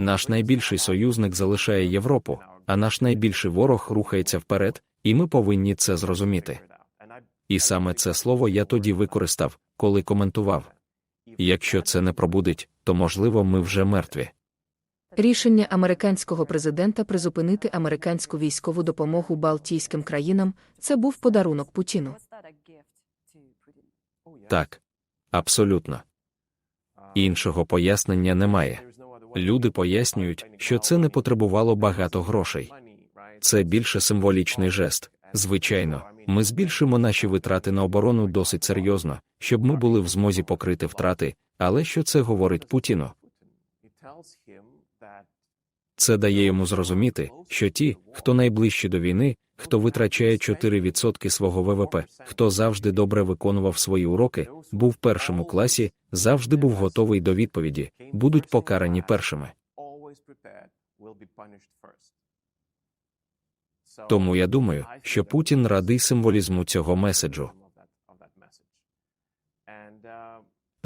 Наш найбільший союзник залишає Європу, а наш найбільший ворог рухається вперед, і ми повинні це зрозуміти. І саме це слово я тоді використав, коли коментував. Якщо це не пробудить, то можливо ми вже мертві. Рішення американського президента призупинити американську військову допомогу Балтійським країнам це був подарунок Путіну. Так, абсолютно. Іншого пояснення немає. Люди пояснюють, що це не потребувало багато грошей. Це більше символічний жест. Звичайно, ми збільшимо наші витрати на оборону досить серйозно, щоб ми були в змозі покрити втрати, але що це говорить Путіну? Це дає йому зрозуміти, що ті, хто найближчі до війни, хто витрачає 4% свого ВВП, хто завжди добре виконував свої уроки, був першому класі, завжди був готовий до відповіді, будуть покарані першими. Тому я думаю, що Путін радий символізму цього меседжу.